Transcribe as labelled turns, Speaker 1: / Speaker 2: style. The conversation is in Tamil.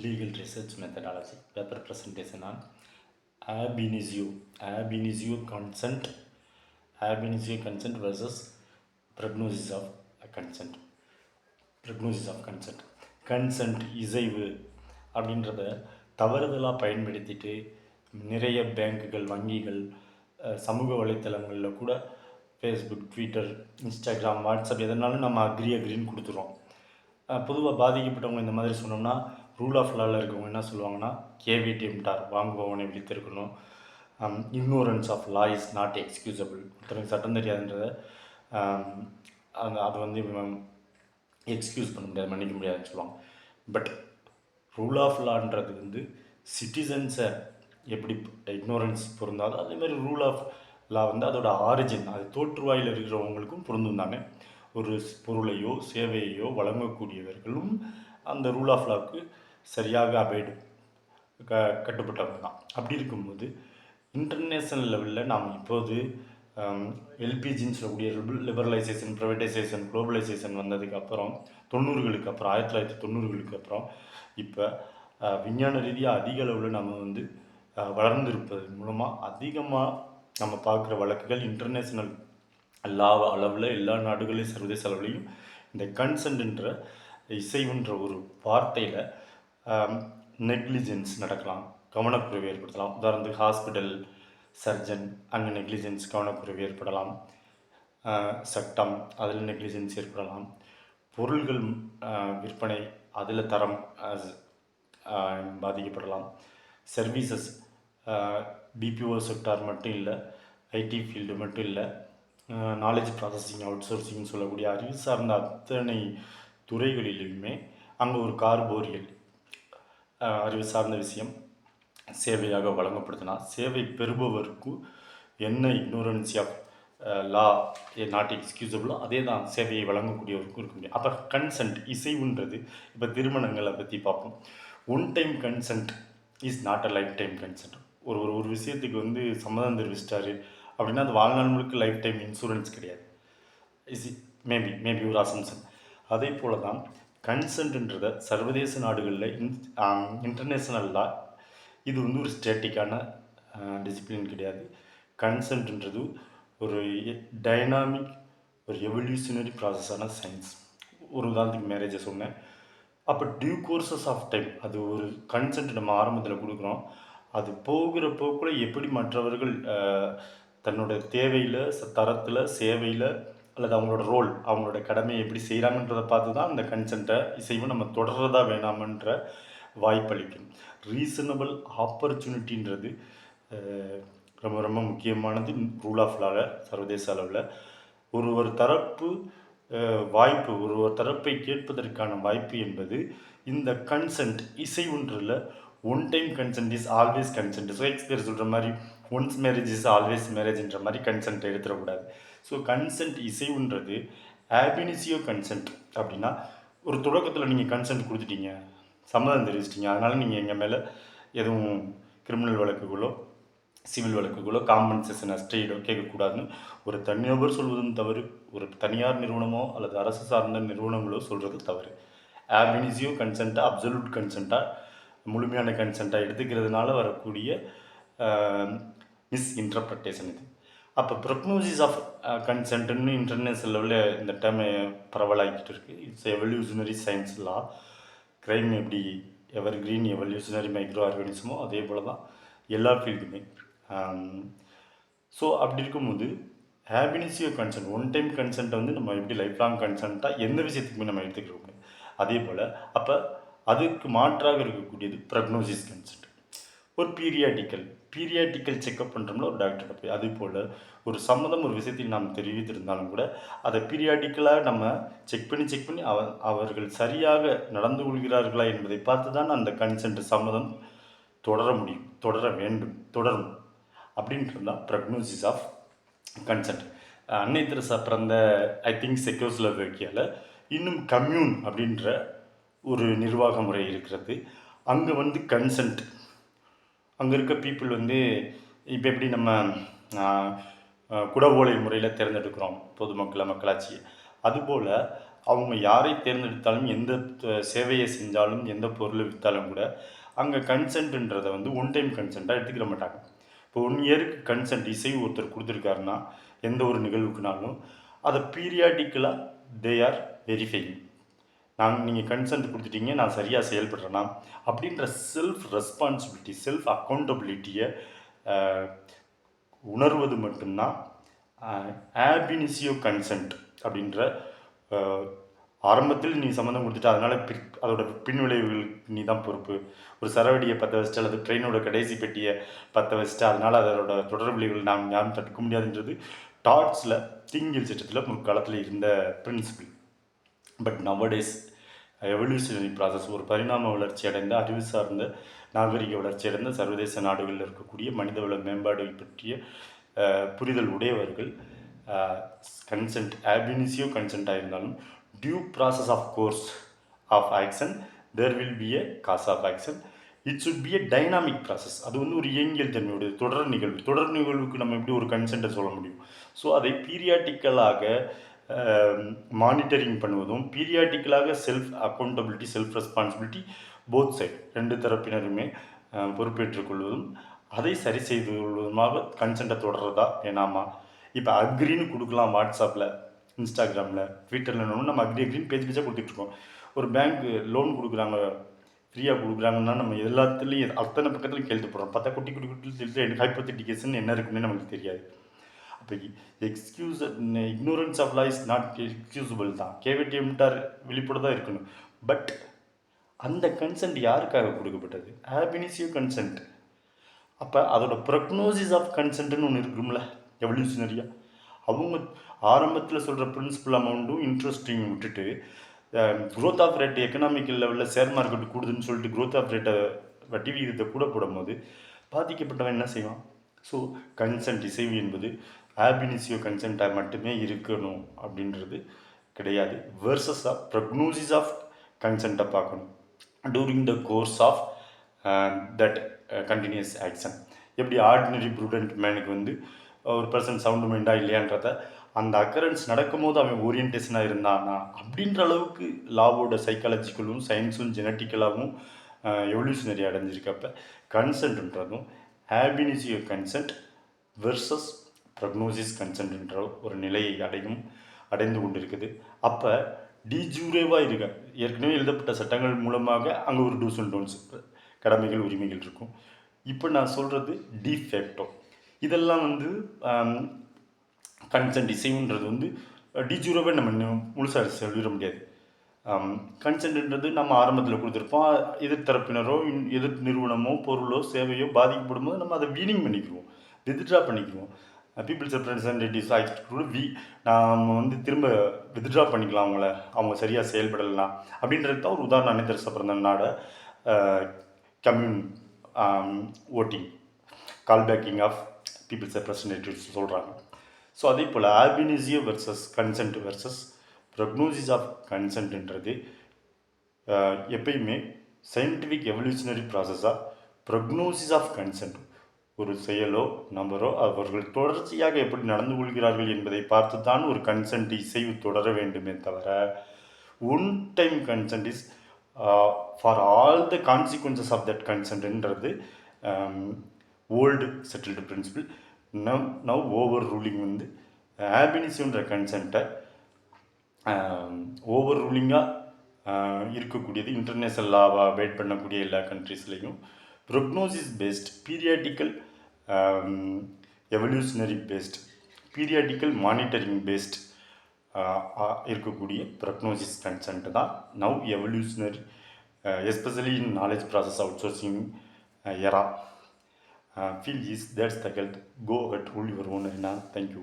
Speaker 1: Legal research methodology. Paper presentation on ab initio, ab initio consent, ab initio consent versus prognosis of consent. Prognosis consent இசைவு அப்படின்றத தவறுதலாக பயன்படுத்திட்டு நிறைய பேங்குகள் வங்கிகள் சமூக வலைத்தளங்களில் கூட ஃபேஸ்புக் ட்விட்டர் இன்ஸ்டாகிராம் வாட்ஸ்அப் எதனாலும் நம்ம அக்ரி அக்ரின்னு கொடுத்துருவோம் பொதுவாக பாதிக்கப்பட்டவங்க இந்த மாதிரி சொன்னோம்னா ரூல் ஆஃப் லாவில் இருக்கவங்க என்ன சொல்லுவாங்கன்னா கேவிடிஎம்டார் வாங்குபவனை விழித்திருக்கணும். Ignorance of law is not excusable ஒருத்தருக்கு சட்டம் தெரியாதுன்றத ஆம், அது அது வந்து எக்ஸ்கியூஸ் பண்ண முடியாது மன்னிக்க முடியாதுன்னு சொல்லுவாங்க. பட் ரூல் ஆஃப் லான்றது வந்து சிட்டிசன்ஸை எப்படி இக்னோரன்ஸ் பொருந்தாலும் அதேமாதிரி ரூல் ஆஃப் லா வந்து அதோட ஆரிஜின் அது தோற்றுவாயில் இருக்கிறவங்களுக்கும் பொருந்தும் தானே. ஒரு பொருளையோ சேவையையோ வழங்கக்கூடியவர்களும் அந்த ரூல் ஆஃப் லாவுக்கு சரியாக அபைடு க கட்டுப்பட்டவங்க தான். அப்படி இருக்கும்போது இன்டர்நேஷ்னல் லெவலில் நாம் இப்போது எல்பிஜின்னு சொல்லக்கூடிய லிபரலைசேஷன் ப்ரைவேட்டைசேஷன் குளோபலைசேஷன் வந்ததுக்கு அப்புறம் தொண்ணூறுகளுக்கு அப்புறம் ஆயிரத்தி தொள்ளாயிரத்தி தொண்ணூறுகளுக்கு அப்புறம் இப்போ விஞ்ஞான ரீதியாக அதிக அளவில் நம்ம வந்து வளர்ந்திருப்பது மூலமாக அதிகமாக நம்ம பார்க்குற வழக்குகள் இன்டர்நேஷ்னல் எல்லா அளவில் எல்லா நாடுகளையும் சர்வதேச அளவுலையும் இந்த கன்சன்ட்ன்ற இசைவுன்ற ஒரு வார்த்தையில் நெக்லிஜென்ஸ் நடக்கலாம் கவனக்குறைவு ஏற்படுத்தலாம் உதாரணத்துக்கு ஹாஸ்பிட்டல் சர்ஜன் அங்கே நெக்லிஜென்ஸ் கவனக்குறைவு ஏற்படலாம். சட்டம் அதில் நெக்லிஜென்ஸ் ஏற்படலாம். பொருள்கள் விற்பனை அதில் தரம் பாதிக்கப்படலாம். சர்வீசஸ் பிபிஓ செக்டார் மட்டும் இல்லை ஐடி ஃபீல்டு மட்டும் இல்லை நாலேஜ் ப்ராசஸிங் அவுட் சோர்சிங் சொல்லக்கூடிய அறிவு சார்ந்த அத்தனை துறைகளிலுமே அங்கே ஒரு கார்போரியல் அறிவு சார்ந்த விஷயம். சேவையாக வழங்கப்படுதுன்னா சேவை பெறுபவருக்கு என்ன இக்னோரன்சி ஆஃப் லா நாட் எக்ஸ்கியூசபிளோ அதே தான் சேவையை வழங்கக்கூடியவருக்கும் இருக்க முடியும். அப்போ கன்சென்ட் இசைவுன்றது இப்போ திருமணங்களை பற்றி பார்ப்போம். One time consent is not a lifetime consent ஒரு ஒரு ஒரு விஷயத்துக்கு வந்து சம்மதம் தெரிவிச்சிட்டாரு அப்படின்னா அது வாழ்நாள் முழுக்க லைஃப் டைம் இன்சூரன்ஸ் கிடையாது இஸ் மேபி மேபி ஒரு அசம்சன் அதே போல தான் கன்சென்ட்ன்றத சர்வதேச நாடுகளில் இன் இன்டர்நேஷ்னலாக இது வந்து ஒரு ஸ்டேட்டிக்கான டிசிப்ளின் கிடையாது. கன்சென்ட்ன்றது ஒரு டைனாமிக் ஒரு எவல்யூஷனரி ப்ராசஸான சயின்ஸ் ஒரு உதாரணத்துக்கு மேரேஜை சொன்னேன். அப்போ டியூ கோர்சஸ் ஆஃப் டைம் அது ஒரு கன்சென்ட் நம்ம ஆரம்பத்தில் கொடுக்குறோம். அது போகிற போக்கில் எப்படி மற்றவர்கள் தன்னோட தேவையில் தரத்தில் சேவையில் அல்லது அவங்களோட ரோல் அவங்களோட கடமையை எப்படி செய்கிறாங்கன்றதை பார்த்து தான் அந்த கன்சென்ட்டை இசைவும் நம்ம தொடர்றதா வேணாமன்ற வாய்ப்பளிக்கும். ரீசனபிள் ஆப்பர்ச்சுனிட்டின்றது ரொம்ப ரொம்ப முக்கியமானது ரூல் ஆஃப் லாவில் சர்வதேச அளவில். ஒரு ஒரு தரப்பு வாய்ப்பு ஒரு ஒரு தரப்பை கேட்பதற்கான வாய்ப்பு என்பது இந்த கன்சென்ட் இசை ஒன்றில் one time consent is always consent Shakespeare சொல்கிற மாதிரி ஒன்ஸ் மேரேஜ் இஸ் ஆல்வேஸ் மேரேஜ்ன்ற மாதிரி கன்சென்ட் எடுத்துடக்கூடாது. ஸோ கன்சென்ட் இசைவுன்றது ஆபினிசியோ கன்சென்ட் அப்படின்னா ஒரு தொடக்கத்தில் நீங்கள் கன்சென்ட் கொடுத்துட்டீங்க சம்மதம் தெரிவிச்சிட்டிங்க அதனால் நீங்கள் எங்கள் மேலே எதுவும் கிரிமினல் வழக்குகளோ சிவில் வழக்குகளோ காம்பன்சேஷன் அஸ்டேடோ கேட்கக்கூடாதுன்னு ஒரு தனிநபர் சொல்வதும் தவறு ஒரு தனியார் நிறுவனமோ அல்லது அரசு சார்ந்த நிறுவனங்களோ சொல்கிறது தவறு. ஆபினிசியோ கன்சென்ட்டாக அப்சல்யூட் கன்சென்ட்டாக முழுமையான கன்சென்ட்டாக எடுத்துக்கிறதுனால வரக்கூடிய மிஸ் இன்டர்பிரட்டேஷன் இது. அப்போ ப்ரொக்னோசிஸ் ஆஃப் கன்சென்ட்னு இன்டர்நேஷனல் லெவலில் இந்த டேர்ம் பரவலாகிக்கிட்டு இருக்குது it's evolutionary science law crime எப்படி எவர் கிரீன் எவல்யூஷனரி மைக்ரோ ஆர்கானிசமோ அதே போல் தான் எல்லா ஃபீல்டுமே ஸோ um, அப்படி இருக்கும்போது ab initio consent one time கன்சென்ட்டை வந்து நம்ம எப்படி லைஃப் லாங் கன்சென்ட்டாக எந்த விஷயத்துக்குமே நம்ம எடுத்துக்கிறோம்? அதே போல் அப்போ அதுக்கு மாற்றாக இருக்கக்கூடியது ப்ரக்னோசிஸ் கன்சென்ட் ஒரு பீரியாடிக்கல் பீரியாடிக்கல் செக்அப் பண்ணுறோம்ல ஒரு டாக்டர்கிட்ட போய். அதே போல் ஒரு சம்மதம் ஒரு விஷயத்தில் நாம் தெரிவித்திருந்தாலும் கூட அதை பீரியாடிக்கலாக நம்ம செக் பண்ணி செக் பண்ணி அவ அவர்கள் சரியாக நடந்து கொள்கிறார்களா என்பதை பார்த்து தான் அந்த கன்சென்ட் சம்மதம் தொடர முடியும் தொடர வேண்டும் தொடரும் அப்படின்றது தான் ப்ரக்னோசிஸ் ஆஃப் கன்சென்ட் அன்னை தெரசா பிறந்த ஐ திங்க் செக்கோஸ்லோவேக்கியாவில் இன்னும் கம்யூன் அப்படின்ற ஒரு நிர்வாக முறை இருக்கிறது. அங்கே வந்து கன்சென்ட் அங்கே இருக்க பீப்புள் வந்து இப்போ எப்படி நம்ம குடவோலை முறையில் தேர்ந்தெடுக்கிறோம் பொதுமக்களை மக்களாட்சியை. அதுபோல் அவங்க யாரை தேர்ந்தெடுத்தாலும் எந்த சேவையை செஞ்சாலும் எந்த பொருளை விற்றாலும் கூட அங்கே கன்சென்ட்ன்றதை வந்து ஒன் டைம் கன்சென்ட்டாக எடுத்துக்கிற மாட்டாங்க. இப்போ ஒன் இயருக்கு கன்சென்ட் இசை ஒருத்தர் கொடுத்துருக்காருன்னா எந்த ஒரு நிகழ்வுக்குனாலும் அதை பீரியாடிக்கலாக தே ஆர் வெரிஃபைங் நான் நீங்கள் கன்சென்ட் கொடுத்துட்டீங்க நான் சரியாக செயல்படுறேன்னா அப்படின்ற செல்ஃப் ரெஸ்பான்சிபிலிட்டி செல்ஃப் அக்கௌண்டபிலிட்டியை உணர்வது மட்டும்தான் ஆபினிசியோ கன்சென்ட் அப்படின்ற ஆரம்பத்தில் நீ சம்மந்தம் கொடுத்துட்டு அதனால் பி அதோட பின்விளைவுகளுக்கு நீ தான் பொறுப்பு. ஒரு சரவடியை பற்ற வச்சுட்டு அல்லது ட்ரெயினோட கடைசி பெட்டியை பற்ற வச்சுட்டு அதனால் அதோட தொடர் விளைவுகள் நாம் யாரும் தடுக்க முடியாதுன்றது டாட்ஸில் தீங்கியல் சட்டத்தில் முற்காலத்தில் இருந்த principle but nowadays evolutionary process ஒரு பரிணாம வளர்ச்சி அடைந்த அறிவு சார்ந்த நாகரிக வளர்ச்சி அடைந்த சர்வதேச நாடுகளில் இருக்கக்கூடிய மனிதவள மேம்பாடு பற்றிய புரிதல் உடையவர்கள் கன்சென்ட் ஆபினிசியோ கன்சென்ட்டாக இருந்தாலும் due process of course of action there will be a cause of action it should be a dynamic process அது வந்து ஒரு இயங்கியல் தன்மையுடைய தொடர் நிகழ்வு. தொடர் நிகழ்வுக்கு நம்ம எப்படி ஒரு கன்சென்ட்டை சொல்ல முடியும்? ஸோ அதை பீரியாட்டிக்கலாக மானிட்டரிங் பண்ணுவதும் பீரியாட்டிக்கலாக self accountability self responsibility both side ரெண்டு தரப்பினருமே பொறுப்பேற்றுக்கொள்வதும் அதை சரி செய்து கொள்வதுமாக கன்சென்ட்டை தொடர்றதா வேணாமா? இப்போ அக்ரின்னு கொடுக்கலாம் வாட்ஸ்அப்பில் இன்ஸ்டாகிராமில் ட்விட்டரில் நம்ம அக்ரி அக்ரின்னு பேஜ் பேஜாக கொடுத்துட்ருக்கோம் ஒரு பேங்க் லோன் கொடுக்குறாங்க ஃப்ரீயாக கொடுக்குறாங்கன்னா நம்ம எல்லாத்துலேயும் அத்தனை பக்கத்துலையும் கேள்வி போடுறோம் பார்த்தா குட்டி குட்டி குட்டி எழுத்து எனக்கு என்ன இருக்குன்னு நமக்கு தெரியாது. அப்போ excuse ignorance of law is not excusable தான். கேவிடிஎம்டார் விழிப்போட தான் இருக்கணும். பட் அந்த கன்சென்ட் யாருக்காக கொடுக்கப்பட்டது? ஆபினிசியோ கன்சென்ட் அப்போ அதோட ப்ரக்னோசிஸ் ஆஃப் கன்சென்ட்னு ஒன்று இருக்கும்ல எவல்யூஷனரியாக அவங்க ஆரம்பத்தில் சொல்கிற பிரின்சிபல் அமௌண்ட்டும் இன்ட்ரெஸ்டிங் விட்டுட்டு க்ரோத் ஆஃப் ரேட் எக்கனாமிக்கல் லெவலில் ஷேர் மார்க்கெட் கூடுதுன்னு சொல்லிட்டு க்ரோத் ஆஃப் ரேட்டை வட்டி விகிதத்தை கூட போடும்போது பாதிக்கப்பட்டவன் என்ன செய்வான்? ஸோ கன்சென்ட் இசைவு என்பது ஆபினிசியோ கன்சென்ட்டாக மட்டுமே இருக்கணும் அப்படின்றது கிடையாது. வேர்சஸ் ஆஃப் ப்ரக்னோசிஸ் ஆஃப் கன்சென்ட்டை பார்க்கணும். During the course of that continuous action எப்படி ஆர்டினரி ப்ரூடென்ட் மேனுக்கு வந்து ஒரு பர்சன் சவுண்டு மைண்டா இல்லையான்றத அந்த அக்கரன்ஸ் நடக்கும்போது அவன் ஓரியன்டேஷனாக இருந்தானா அப்படின்ற அளவுக்கு லாவோட சைக்காலஜிக்கலும் சயின்ஸும் ஜெனட்டிக்கலாகவும் எவல்யூஷனரி அடைஞ்சிருக்கப்ப கன்சென்ட்ன்றதும் ab initio consent versus prognosis கன்சென்ட்ன்ற ஒரு நிலையை அடையும் அடைந்து கொண்டிருக்குது. அப்போ டிஜூரேவாக இருக்க ஏற்கனவே எழுதப்பட்ட சட்டங்கள் மூலமாக அங்கே ஒரு டூஸ் அண்ட் டோன்ஸ் கடமைகள் உரிமைகள் இருக்கும். இப்போ நான் சொல்கிறது டிஃபேக்டோ இதெல்லாம் வந்து கன்சென்ட் இசைவுன்றது வந்து டிஜூரோவை நம்ம முழுசாக சொல்லிட முடியாது. கன்சென்ட்ன்றது நம்ம ஆரம்பத்தில் கொடுத்துருப்போம். எதிர் தரப்பினரோ எதிர் நிறுவனமோ பொருளோ சேவையோ பாதிக்கப்படும் போது நம்ம அதை வீனிங் பண்ணிக்குவோம் வித்ட்ரா பண்ணிக்குவோம் பீப்புள்ஸ் ரெப்ரசன்டேட்டிவ்ஸ் ஆக்ட் கூட வி நாம் வந்து திரும்ப வித்ட்ரா பண்ணிக்கலாம் அவங்கள. அவங்க சரியாக செயல்படலாம் அப்படின்றது தான் ஒரு உதாரணம் அனைத்து பிறந்த நாட commune voting call backing of people's representatives சொல்கிறாங்க ஸோ அதே போல் ab initio versus consent versus prognosis of கன்சென்ட்ன்றது எப்பயுமே சயின்டிஃபிக் எவல்யூஷனரி ப்ராசஸாக ப்ரக்னோசிஸ் ஆஃப் கன்சென்ட் ஒரு செயலோ நபரோ அவர்கள் தொடர்ச்சியாக எப்படி நடந்து கொள்கிறார்கள் என்பதை பார்த்து தான் ஒரு கன்சென்ட் இசைவு தொடர வேண்டுமே தவிர one time consent is for all the consequences of that கன்சென்ட்ன்றது old settled principle now now overruling வந்து ஆபினிசியோன்ற கன்சென்ட்டை ஓவர் ரூலிங்காக இருக்கக்கூடியது இன்டர்நேஷ்னல் லாவாக வெயிட் பண்ணக்கூடிய எல்லா கண்ட்ரீஸ்லேயும் prognosis based periodical evolutionary based periodical monitoring based இருக்கக்கூடிய ப்ரக்னோசிஸ் கன்சன்ட் தான். Now evolutionary especially in knowledge process outsourcing era feel is that's the health go at rule your own என்ன தேங்க்யூ